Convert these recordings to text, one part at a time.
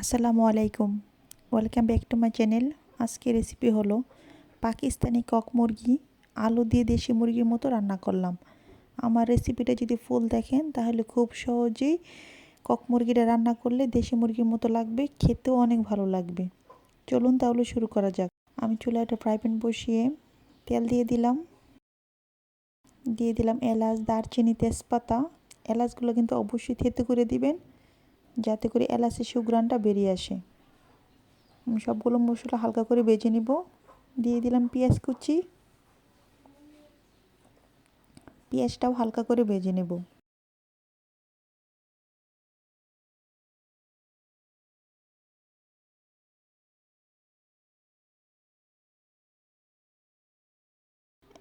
আসসালামু আলাইকুম। Welcome back to my channel আজকে রেসিপি হলো পাকিস্তানি কক মুরগি, আলু দিয়ে দেশি মুরগির মতো রান্না করলাম। আমার রেসিপিটা যদি ফুল দেখেন, তাহলে খুব সহজেই কক মুরগিটা রান্না করলে দেশি মুরগির মতো লাগবে, খেতেও অনেক ভালো লাগবে। চলুন তাহলে শুরু করা যাক। আমি চুলায় একটা ফ্রাই প্যান বসিয়ে তেল দিয়ে দিলাম। দিয়ে দিলাম এলাচ, দারচিনি, তেজপাতা। এলাচগুলো কিন্তু অবশ্যই থেতে করে দিবেন। যাতে করে এলাচের সুগ্রানটা বেরিয়ে আসে। আমি সবগুলো মশলা হালকা করে বেজে নিব। দিয়ে দিলাম পেঁয়াজ কুচি। পেঁয়াজটাও হালকা করে বেজে নেব।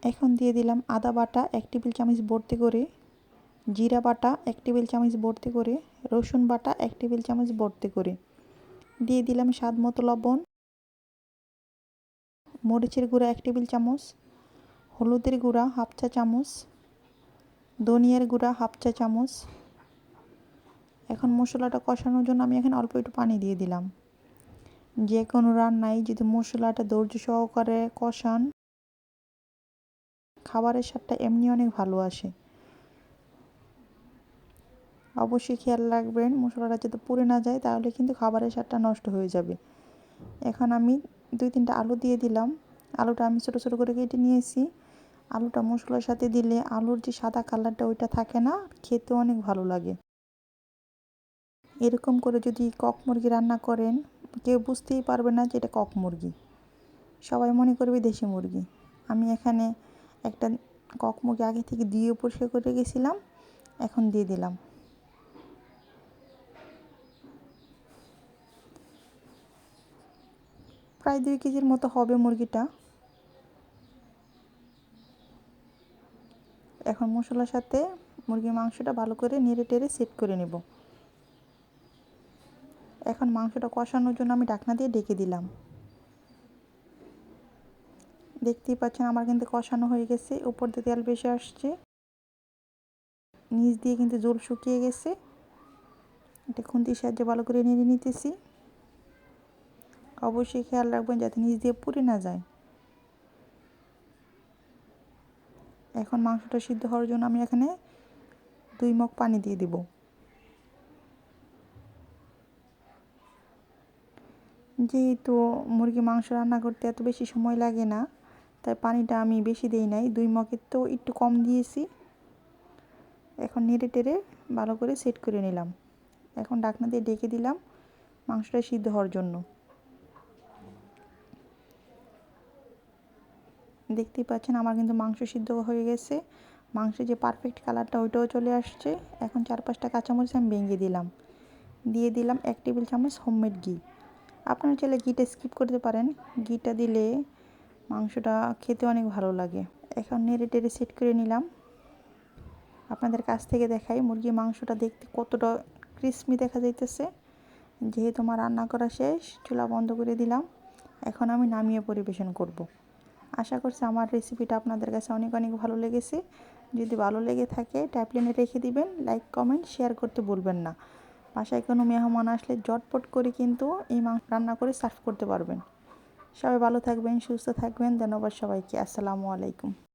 এখন দিয়ে দিলাম আদা বাটা এক টেবিল চামচ ভর্তি করে। জিরা বাটা এক টেবিল চামচ ভর্তি করে, রসুন বাটা এক টেবিল চামচ ভর্তি করে। দিয়ে দিলাম স্বাদ মতো লবণ। মরিচের গুঁড়া এক টেবিল চামচ। হলুদের গুঁড়া হাফ চা চামচ। ধনিয়ার গুঁড়া হাফ চা চামচ। এখন মশলাটা কষানোর জন্য আমি এখানে অল্প একটু পানি দিয়ে দিলাম। যে কোনো রান্নায় যদি মশলাটা ধৈর্য সহকারে কষান, খাবারের স্বাদটা এমনি অনেক ভালো আসে। অবশ্যই খেয়াল রাখবেন, মশলাটা যাতে পুড়ে না যায় তাহলে কিন্তু খাবারের স্বাদটা নষ্ট হয়ে যাবে। এখন আমি দুই তিনটা আলু দিয়ে দিলাম। আলুটা আমি ছোটো ছোটো করে কেটে নিয়েছি। আলুটা মশলার সাথে দিলে আলুর যে সাদা কালারটা ওইটা থাকে না, খেতে অনেক ভালো লাগে। এরকম করে যদি কক মুরগি রান্না করেন, কেউ বুঝতেই পারবে না যে এটা কক মুরগি। সবাই মনে করবে দেশি মুরগি। আমি এখানে একটা কক মুরগি আগে থেকে দিয়ে পরিষ্কার করে গেছিলাম এখন দিয়ে দিলাম। প্রায় দুই কেজির মতো হবে মুরগিটা। এখন মশলার সাথে মুরগির মাংসটা ভালো করে নেড়ে টেড়ে সেট করে নেব। এখন মাংসটা কষানোর জন্য আমি ডাকনা দিয়ে ডেকে দিলাম। দেখতেই পাচ্ছেন আমার কিন্তু কষানো হয়ে গেছে, উপর দিয়ে তেল বেশি আসছে। নিচ দিয়ে কিন্তু জল শুকিয়ে গেছে। এটা খুন্তির সাহায্যে ভালো করে নেড়ে নিতেছি। অবশ্যই খেয়াল রাখবেন যাতে নিচ দিয়ে পুড়ে না যায়। এখন মাংসটা সিদ্ধ হওয়ার জন্য আমি এখানে দুই মগ পানি দিয়ে দিব। যেহেতু মুরগি মাংস রান্না করতে এত বেশি সময় লাগে না, তাই পানিটা আমি বেশি দিই নাই, দুই মগের তো একটু কম দিয়েছি। এখন নেড়ে টেড়ে ভালো করে সেট করে নিলাম। এখন ডাকনা দিয়ে ডেকে দিলাম মাংসটা সিদ্ধ হওয়ার জন্য। দেখতেই পাচ্ছেন আমার কিন্তু মাংস সিদ্ধ হয়ে গেছে। মাংসের যে পারফেক্ট কালারটা ওইটাও চলে আসছে। এখন চার পাঁচটা কাঁচামরিচ আমি ভেঙে দিলাম। দিয়ে দিলাম এক টেবিল চামচ হোমমেড ঘি। আপনারা চাইলে ঘিটা স্কিপ করতে পারেন। ঘিটা দিলে মাংসটা খেতে অনেক ভালো লাগে। এখন নেড়ে টেড়ে সেট করে নিলাম। আপনাদের কাছ থেকে দেখাই মুরগির মাংসটা দেখতে কতটা ক্রিসমি দেখা যাইতেছে। যেহেতু আমার রান্না করা শেষ, চুলা বন্ধ করে দিলাম। এখন আমি নামিয়ে পরিবেশন করব। আশা করছি আমার রেসিপিটা আপনাদের কাছে অনেক অনেক ভালো লেগেছে। যদি ভালো লেগে থাকে ট্যাপলেনে রেখে দিবেন লাইক কমেন্ট শেয়ার করতে বলবেন না। বাসায় কোনো মেহমান আসলে জটপট করে কিন্তু এই মাংস রান্না করে সার্ভ করতে পারবেন। সবাই ভালো থাকবেন, সুস্থ থাকবেন, ধন্যবাদ সবাইকে। আসসালামু আলাইকুম।